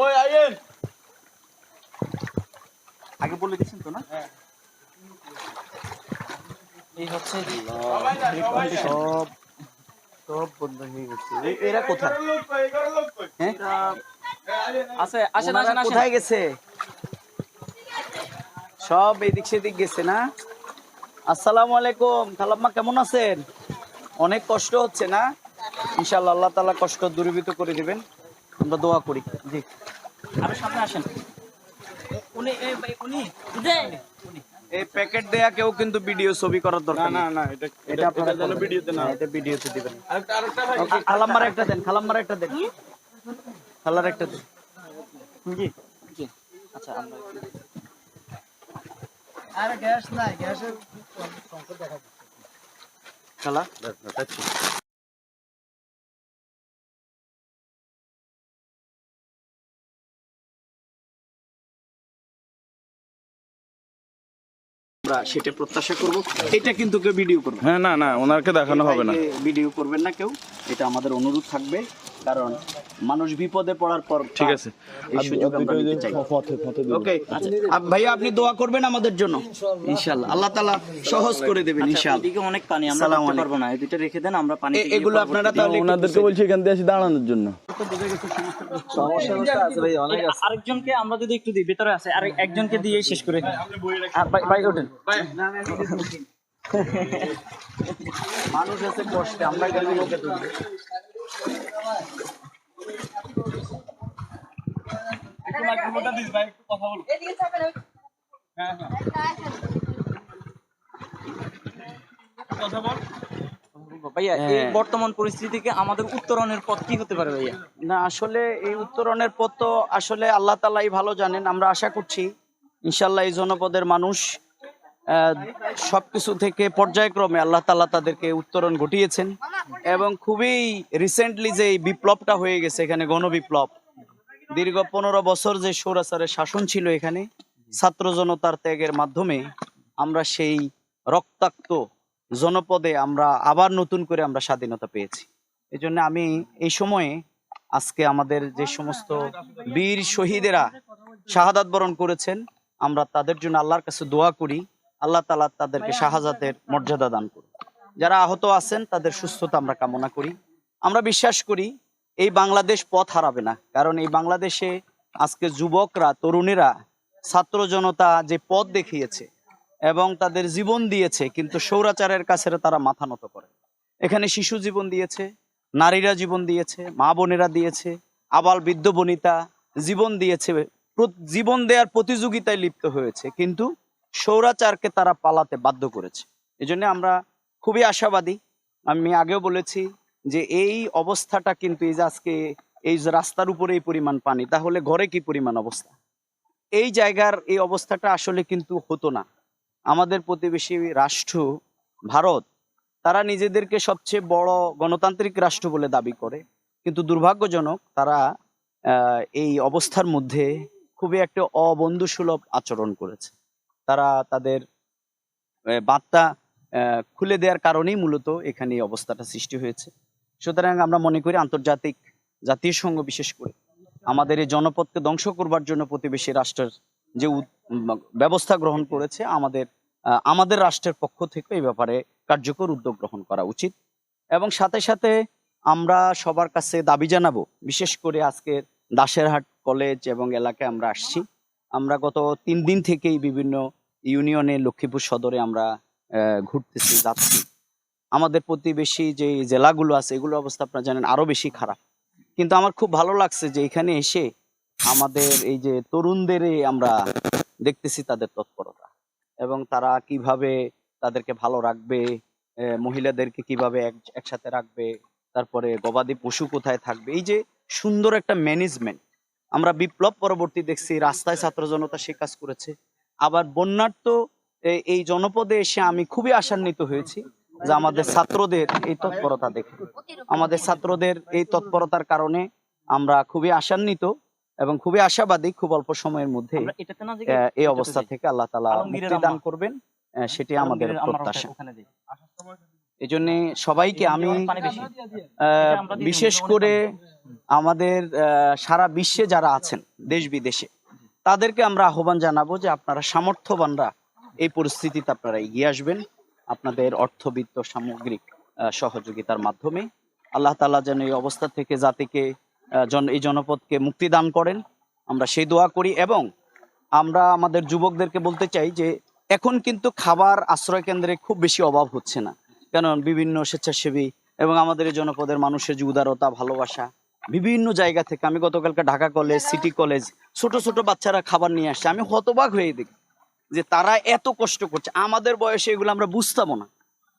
ওই আইয়েন। আগে বলে দিচ্ছেন তো না? এই হচ্ছে সব সব বন্ধ হয়ে গেছে। এরা কোথায়? আছে আসেন আসেন কোথায় গেছে? সব এদিক সেদিক গেছে না? আসসালামু আলাইকুম। খালাম্মা কেমন আছেন? অনেক কষ্ট হচ্ছে না? ইনশাল্লাহ আল্লাহ তাআলা কষ্ট দূরীভূত করে দিবেন। আমরা দোয়া করি। জি। আরও সামনে আসেন। উনি এই ভাই, উনি এই প্যাকেট দেয়া কেউ কিন্তু ভিডিও ছবি করার দরকার না না এটা এটা আপনারা যেন ভিডিওতে না এটা ভিডিওতে দিবেন। আরেকটা আরেকটা ভাই। খালাম্মার একটা দেন খালাম্মার একটা দেন। খালার একটা দেন। জি। জি। আচ্ছা আমরা আরে গ্যাস নাই গ্যাসের খালা? আমরা সেটা প্রত্যাশা করব। এটা কিন্তু কেউ ভিডিও করবে হ্যাঁ না না ওনাকে দেখানো হবে না। ভিডিও করবেন না কেউ এটা আমাদের অনুরোধ থাকবে। কারণ মানুষ বিপদে পড়ার পর ঠিক আছে। ওকে ভাইয়া আপনি দোয়া করবেন আমাদের জন্য? ইনশাআল্লাহ। আল্লাহ তাআলা সহজ করে দেবেন ইনশাআল্লাহ। এদিকে অনেক পানি আমরা পারব না। এই দুইটা রেখে দেন আমরা পানি এগুলো আপনারা তাহলে ওনাদেরকে বলছি এখান থেকে দাঁড়ানোর জন্য। আরেকজনকে আমরা যদি একটু দিই ভিতরে আছে আর একজনকে দিয়ে শেষ করে ভাই ভাই ওঠেন। মানুষ আছে কষ্টে আমরা গেলে লোকে তুলবে একটু মাইক্রোফোনটা দিস ভাই একটু কথা বল। কথা বল। ভাইয়া এই হ্যাঁ। বর্তমান পরিস্থিতিকে আমাদের উত্তরণের পথ কি হতে পারে ভাইয়া? না আসলে এই উত্তরণের পথ তো আসলে আল্লাহ তালাই ভালো জানেন আমরা আশা করছি ইনশাল্লাহ এই জনপদের মানুষ আহ, সবকিছু থেকে পর্যায়ক্রমে আল্লাহ তাল্লাহ তাদেরকে উত্তরণ ঘটিয়েছেন এবং খুবই রিসেন্টলি যে বিপ্লবটা হয়ে গেছে এখানে গণবিপ্লব দীর্ঘ পনেরো বছর যে সৌরাচারের শাসন ছিল এখানে ছাত্র জনতার ত্যাগের মাধ্যমে আমরা সেই রক্তাক্ত জনপদে আমরা আবার নতুন করে আমরা স্বাধীনতা পেয়েছি। এই জন্য আমি এই সময়ে আজকে আমাদের যে সমস্ত বীর শহীদেরা শাহাদাত বরণ করেছেন আমরা তাদের জন্য আল্লাহর কাছে দোয়া করি। আল্লাহ তালা তাদেরকে শাহাজাতের মর্যাদা দান করুন। যারা আহত আছেন তাদের সুস্থতা আমরা কামনা করি। আমরা বিশ্বাস করি এই বাংলাদেশ পথ হারাবে না। কারণ এই বাংলাদেশে আজকে যুবকরা তরুণেরা ছাত্র জনতা যে পথ দেখিয়েছে এবং তাদের জীবন দিয়েছে কিন্তু সৌরাচারের কাছে তারা মাথা নত করে। এখানে শিশু জীবন দিয়েছে নারীরা জীবন দিয়েছে মা বোনেরা দিয়েছে আবাল বৃদ্ধ বনিতা জীবন দিয়েছে জীবন দেওয়ার প্রতিযোগিতায় লিপ্ত হয়েছে। কিন্তু সৌরাচারকে তারা পালাতে বাধ্য করেছে। এজন্য আমরা খুবই আশাবাদী। আমি আগেও বলেছি যে এই অবস্থাটা কিন্তু এই যে আজকে এই রাস্তার উপরে এই পরিমাণ পানি, তাহলে ঘরে কি পরিমাণ অবস্থা? এই জায়গার এই অবস্থাটা আসলে কিন্তু হতো না। আমাদের প্রতিবেশী রাষ্ট্র, ভারত, তারা নিজেদেরকে সবচেয়ে বড় গণতান্ত্রিক রাষ্ট্র বলে দাবি করে। কিন্তু দুর্ভাগ্যজনক তারা এই অবস্থার মধ্যে খুবই একটা অবন্ধুসুলভ আচরণ করেছে। তারা তাদের বার্তা খুলে দেওয়ার কারণেই মূলত এখানে এই অবস্থাটা সৃষ্টি হয়েছে। সুতরাং আমরা মনে করি আন্তর্জাতিক জাতীয় সংঘ বিশেষ করে আমাদের এই জনপদকে ধ্বংস করবার জন্য প্রতিবেশী রাষ্ট্রের যে ব্যবস্থা গ্রহণ করেছে, আমাদের আমাদের রাষ্ট্রের পক্ষ থেকে এই ব্যাপারে কার্যকর উদ্যোগ গ্রহণ করা উচিত। এবং সাথে সাথে আমরা সবার কাছে দাবি জানাব, বিশেষ করে আজকের দাসেরহাট কলেজ এবং এলাকায় আমরা আসছি। আমরা গত তিন দিন থেকেই বিভিন্ন ইউনিয়নে লক্ষ্মীপুর সদরে আমরা ঘুরতেছি, যাচ্ছি। আমাদের প্রতিবেশী যে জেলাগুলো আছে এগুলো অবস্থা আপনারা জানেন আরও বেশি খারাপ। কিন্তু আমার খুব ভালো লাগছে যে এখানে এসে আমাদের এই যে তরুণদের আমরা দেখতেছি তাদের তৎপরতা এবং তারা কীভাবে তাদেরকে ভালো রাখবে মহিলাদেরকে কীভাবে এক- একসাথে রাখবে, তারপরে গবাদি পশু কোথায় থাকবে, এই যে সুন্দর একটা ম্যানেজমেন্ট আমরা বিপ্লব পরবর্তী দেখছি রাস্তায় ছাত্র জনতা সে কাজ করেছে। আবার বন্যার্থ এ- এই জনপদে এসে আমি খুবই আশান্বিত হয়েছি যে আমাদের ছাত্রদের এই তৎপরতা দেখে। আমাদের ছাত্রদের এই তৎপরতার কারণে আমরা খুবই আশান্বিত এবং খুবই আশাবাদী খুব অল্প সময়ের মধ্যে এই অবস্থা থেকে আল্লাহ তালা মুক্তি দান করবেন সেটি আমাদের প্রত্যাশা। এই জন্য সবাইকে আমি আহ, বিশেষ করে আমাদের সারা বিশ্বে যারা আছেন দেশ বিদেশে, তাদেরকে আমরা আহ্বান জানাব যে আপনারা সামর্থ্যবানরা এই পরিস্থিতিতে আপনারা এগিয়ে আসবেন। আপনাদের অর্থবিত্ত, সামগ্রিক সহযোগিতার মাধ্যমে আল্লাহ তাআলা যেন এই অবস্থা থেকে জাতিকে জন, এই জনপদকে মুক্তি দান করেন। আমরা সেই দোয়া করি এবং আমরা আমাদের যুবকদেরকে বলতে চাই যে এখন কিন্তু খাবার আশ্রয় কেন্দ্রে খুব বেশি অভাব হচ্ছে না। কারণ বিভিন্ন স্বেচ্ছাসেবী এবং আমাদের এই জনপদের মানুষের যে উদারতা ভালোবাসা বিভিন্ন জায়গা থেকে আমি গতকালকে ঢাকা কলেজ, সিটি কলেজ, ছোট ছোট বাচ্চারা খাবার নিয়ে আসছে। আমি হতবাক হয়ে দেখি যে তারা এত কষ্ট করছে। আমাদের বয়সে এগুলো আমরা বুঝতাম না।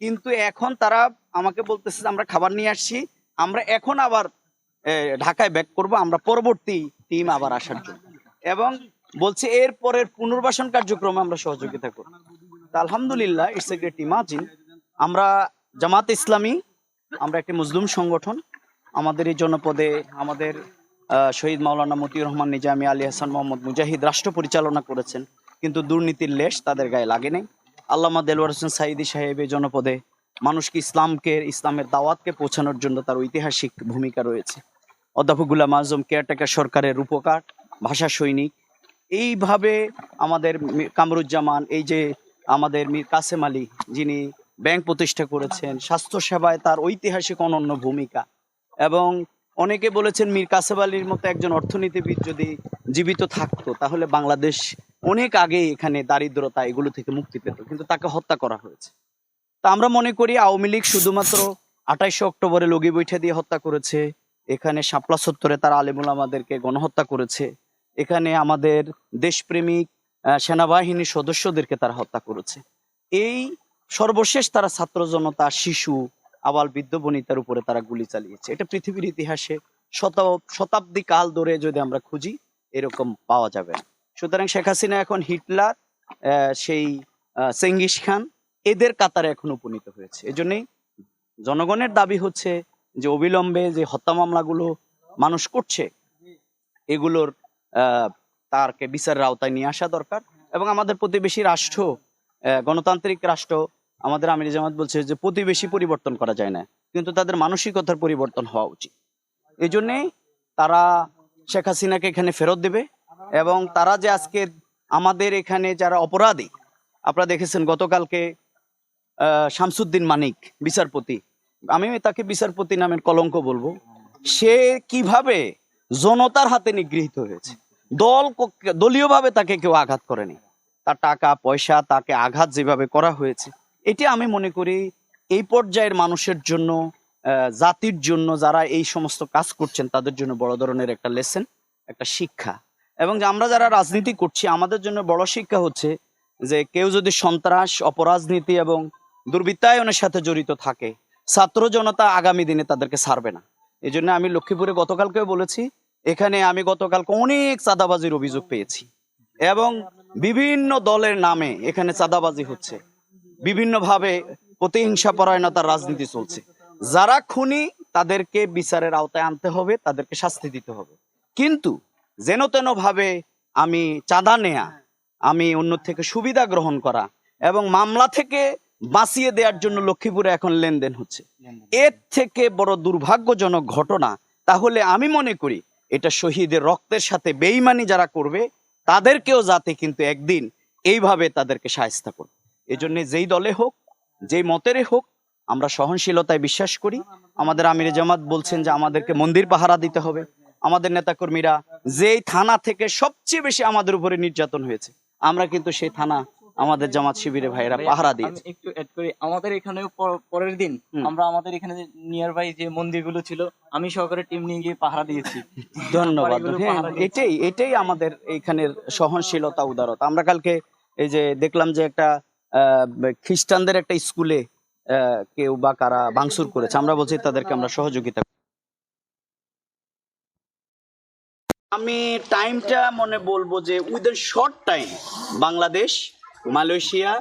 কিন্তু এখন তারা আমাকে বলতেছে যে আমরা খাবার নিয়ে আসছি, আমরা এখন আবার ঢাকায় ব্যাক করব, আমরা পরবর্তী টিম আবার আসার জন্য। এবং বলছে এর পরের পুনর্বাসন কার্যক্রমে আমরা সহযোগিতা করব। আলহামদুলিল্লাহ ইটস এ গ্রেট ইমাজিন আমরা জামাত ইসলামী, আমরা একটি মুসলিম সংগঠন। আমাদের এই জনপদে আমাদের শহীদ মাওলানা মতিউর রহমান, নিজামী আলী হাসান, মোহাম্মদ মুজাহিদ রাষ্ট্র পরিচালনা করেছেন। কিন্তু দুর্নীতির লেশ তাদের গায়ে লাগে নাই। আল্লামা দেলওয়ার হোসেন সাইদি সাহেব এই জনপদে মানুষকে ইসলামকে, ইসলামের দাওয়াতকে পৌঁছানোর জন্য তার ঐতিহাসিক ভূমিকা রয়েছে। অধ্যাপক গুলাম আজম কেয়ারটেকার সরকারের রূপকার, ভাষা সৈনিক। এইভাবে আমাদের কামরুজ্জামান, এই যে আমাদের মীর কাসেম আলী, যিনি ব্যাংক প্রতিষ্ঠা করেছেন স্বাস্থ্য সেবায় তার ঐতিহাসিক অনন্য ভূমিকা। এবং অনেকে বলেছেন মীর কাসেব আলীর মতো একজন অর্থনীতিবিদ যদি জীবিত থাকতো, তাহলে বাংলাদেশ অনেক আগে এখানে দারিদ্রতা এগুলো থেকে মুক্তি পেত, কিন্তু তাকে হত্যা করা হয়েছে। তা আমরা মনে করি আওয়ামী লীগ শুধুমাত্র আঠাইশে অক্টোবরে লগি বৈঠা দিয়ে হত্যা করেছে, এখানে শাপলা সত্তরে তারা আলিমুল আমাদেরকে গণহত্যা করেছে, এখানে আমাদের দেশপ্রেমিক সেনাবাহিনীর সদস্যদেরকে তারা হত্যা করেছে। এই সর্বশেষ তারা ছাত্র জনতা, শিশু আবাল বৃদ্ধ বনিতার উপরে তারা গুলি চালিয়েছে। এটা পৃথিবীর ইতিহাসে শত শতাব্দী কাল ধরে যদি আমরা খুঁজি এরকম পাওয়া যাবে সুতরাং শেখ হাসিনা এখন হিটলার সেই আহ, চেঙ্গিস খান এদের কাতারে এখন উপনীত হয়েছে। এজন্যই জনগণের দাবি হচ্ছে যে অবিলম্বে যে হত্যা মামলাগুলো মানুষ করছে এগুলোর তারকে বিচারের আওতায় নিয়ে আসা দরকার। এবং আমাদের প্রতিবেশী রাষ্ট্র গণতান্ত্রিক রাষ্ট্র আমাদের আমির জামাত বলছে যে প্রতিবেশী পরিবর্তন করা যায় না, কিন্তু তাদের মানসিকতার পরিবর্তন হওয়া উচিত। এই জন্যে তারা শেখ হাসিনাকে এখানে ফেরত দেবে এবং তারা যে আজকে আমাদের এখানে যারা অপরাধী, আপনারা দেখেছেন গতকালকে শামসুদ্দিন মানিক, বিচারপতি, আমি তাকে বিচারপতি নামের কলঙ্ক বলব, সে কীভাবে জনতার হাতে নিগৃহীত হয়েছে, দল দলীয়ভাবে তাকে কেউ আঘাত করেনি। তার টাকা, পয়সা, তাকে আঘাত যেভাবে করা হয়েছে এটি আমি মনে করি এই পর্যায়ের মানুষের জন্য জাতির জন্য যারা এই সমস্ত কাজ করছেন, তাদের জন্য বড় ধরনের একটা লেসেন একটা শিক্ষা। এবং আমরা যারা রাজনীতি করছি, আমাদের জন্য বড় শিক্ষা হচ্ছে যে কেউ যদি সন্ত্রাস, অপরাজনীতি এবং দুর্বৃত্তায়নের সাথে জড়িত থাকে, ছাত্র জনতা আগামী দিনে তাদেরকে ছাড়বে না। এই জন্য আমি লক্ষ্মীপুরে গতকালকেও বলেছি, এখানে আমি গতকালকে অনেক চাঁদাবাজির অভিযোগ পেয়েছি। এবং বিভিন্ন দলের নামে এখানে চাঁদাবাজি হচ্ছে। বিভিন্নভাবে প্রতিহিংসা পরায়ণতার রাজনীতি চলছে। যারা খুনি, তাদেরকে বিচারের আওতায় আনতে হবে, তাদেরকে শাস্তি দিতে হবে। কিন্তু যেন তেন ভাবে আমি চাঁদা নেয়া, আমি অন্য থেকে সুবিধা গ্রহণ করা এবং মামলা থেকে বাঁচিয়ে দেওয়ার জন্য লক্ষ্মীপুরে এখন লেনদেন হচ্ছে। এর থেকে বড় দুর্ভাগ্যজনক ঘটনা, তাহলে আমি মনে করি এটা শহীদের রক্তের সাথে বেইমানি যারা করবে, তাদেরকেও যাতে কিন্তু একদিন এইভাবে তাদেরকে সাহায্য করবে এজন্য যেই দলে হোক যেই মতেরই হোক আমরা সহনশীলতায় বিশ্বাস করি। আমাদের আমির জামাত বলছেন যে আমাদেরকে মন্দির পাহারা দিতে হবে। আমাদের নেতাকর্মীরা যেই থানা থেকে সবচেয়ে বেশি আমাদের উপরে নির্যাতন হয়েছে আমরা কিন্তু সেই থানা আমাদের জামাত শিবিরে ভাইয়েরা ভাই, পাহারা দিয়েছে। একটু অ্যাড করি আমাদের এখানেও পরের দিন আমরা আমাদের এখানে নিয়ার বাই যে মন্দিরগুলো ছিল আমি সহকারে টিম নিয়ে গিয়ে পাহারা দিয়েছি। ধন্যবাদ। হ্যাঁ এটাই এটাই আমাদের এইখানের সহনশীলতা উদারতা। আমরা কালকে এই যে দেখলাম যে একটা খ্রিস্টানদের একটা স্কুলে কেউ বা কারা ভাঙচুর করেছে। আমরা বলছি তাদেরকে আমরা সহযোগিতা আমি টাইমটা মনে বলব যে within short time, Bangladesh, Malaysia,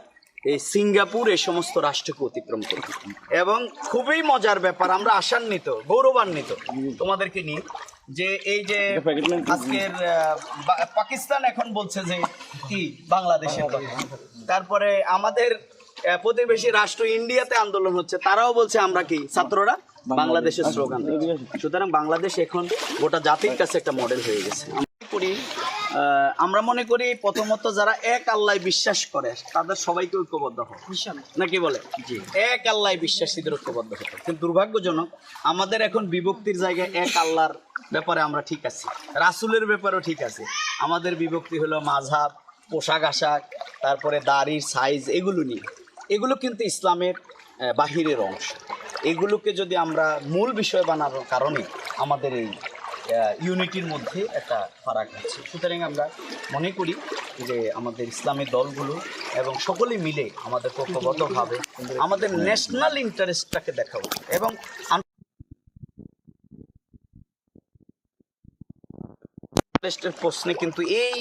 এই সিঙ্গাপুর, এই সমস্ত রাষ্ট্রকে অতিক্রম করবে এবং খুবই মজার ব্যাপার, আমরা আশান্বিত, গৌরবান্বিত তোমাদেরকে নিয়ে যে এই যে আজকের পাকিস্তান এখন বলছে যে কি, বাংলাদেশের কথা। তারপরে আমাদের আহ, প্রতিবেশী রাষ্ট্র ইন্ডিয়াতে আন্দোলন হচ্ছে তারাও বলছে আমরা কি? ছাত্ররা বাংলাদেশের স্লোগান সুতরাং বাংলাদেশ এখন গোটা জাতির কাছে একটা মডেল হয়ে গেছে। আমরা মনে করি আহ, আমরা মনে করি প্রথমত যারা এক আল্লাহ বিশ্বাস করে তাদের সবাইকে ঐক্যবদ্ধ হয় নাকি বলে? এক আল্লাহ বিশ্বাসীদের ঐক্যবদ্ধ হতো কিন্তু দুর্ভাগ্যজনক আমাদের এখন বিভক্তির জায়গায় এক আল্লাহর ব্যাপারে আমরা ঠিক আছি। রাসুলের ব্যাপারেও ঠিক আছে। আমাদের বিভক্তি হলো মাঝহাব পোশাক আশাক, তারপরে দাড়ির সাইজ এগুলো নিয়ে। এগুলো কিন্তু ইসলামের বাহিরের অংশ। এগুলোকে যদি আমরা মূল বিষয় বানানোর কারণে আমাদের এই ইউনিটির মধ্যে একটা ফারাক আছে। সুতরাং আমরা মনে করি যে আমাদের ইসলামী দলগুলো এবং সকলে মিলে আমাদের পক্ষবদ্ধভাবে আমাদের ন্যাশনাল ইন্টারেস্টটাকে দেখা উচিত এবং ইন্টারেস্টের প্রশ্নে কিন্তু এই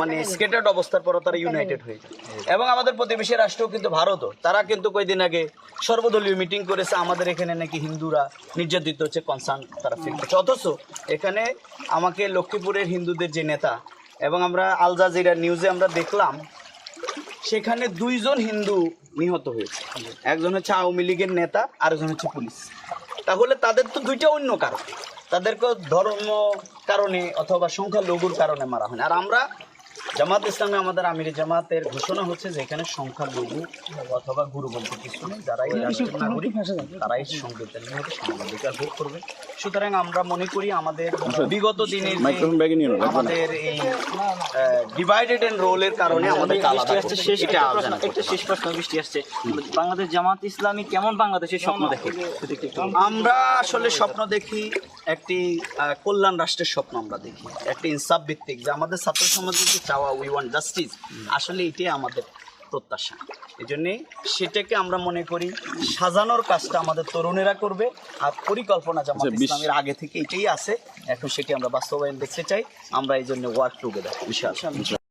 মানে স্কেটার্ড অবস্থার পরও তারা ইউনাইটেড হয়ে যায়। এবং আমাদের প্রতিবেশী রাষ্ট্র কিন্তু ভারতও। তারা কিন্তু কয়েকদিন আগে সর্বদলীয় মিটিং করেছে, আমাদের এখানে নাকি হিন্দুরা নির্যাতিত হচ্ছে কনসার্ন তারা ফিল করছে। অথচ এখানে আমাকে লক্ষ্মীপুরের হিন্দুদের যে নেতা এবং আমরা আল জাজিরা নিউজে আমরা দেখলাম, সেখানে দুইজন হিন্দু নিহত হয়েছে। একজন হচ্ছে আওয়ামী লীগের নেতা, আরেকজন হচ্ছে পুলিশ। তাহলে তাদের তো দুইটা অন্য কারণ। তাদেরকে ধর্ম কারণে অথবা সংখ্যালঘুর কারণে মারা হয় না। আর আমরা জামাত ইসলামে আমাদের আমির জামাতের ঘোষণা হচ্ছে যে এখানে সংখ্যালঘু অথবা গুরু বলতে কিছু নেই যারা এই রাষ্ট্রের নাগরিক তারাই সংবিধান মতো সমানাধিকার ভোগ করবে। সুতরাং আমরা মনে করি আমাদের বিগত দিনে যে মাইক্রোফোন ব্যাগে নিয়ে নাও, লাগবে না। আমাদের এই ডিভাইডেড এন্ড রোলের কারণে আমাদের বৃষ্টি আসছে শেষ একটা শেষ প্রশ্ন বৃষ্টি আসছে। বাংলাদেশ জামাত ইসলামী কেমন বাংলাদেশের স্বপ্ন দেখে? আমরা আসলে স্বপ্ন দেখি একটি কল্যাণ রাষ্ট্রের স্বপ্ন আমরা দেখি। একটি ইনসাফ ভিত্তিক যে আমাদের ছাত্র সমাজের যে চাওয়া উই ওয়ান্ট জাস্টিস আসলে এটাই আমাদের প্রত্যাশা। এই জন্যে সেটাকে আমরা মনে করি সাজানোর কাজটা আমাদের তরুণেরা করবে আর পরিকল্পনা জামাত আচ্ছা, ইসলামের আগে থেকে এটাই আছে এখন সেটি আমরা বাস্তবায়ন দেখতে চাই। আমরা এই জন্য ওয়ার্ক টুগেদার ইনশাআল্লাহ।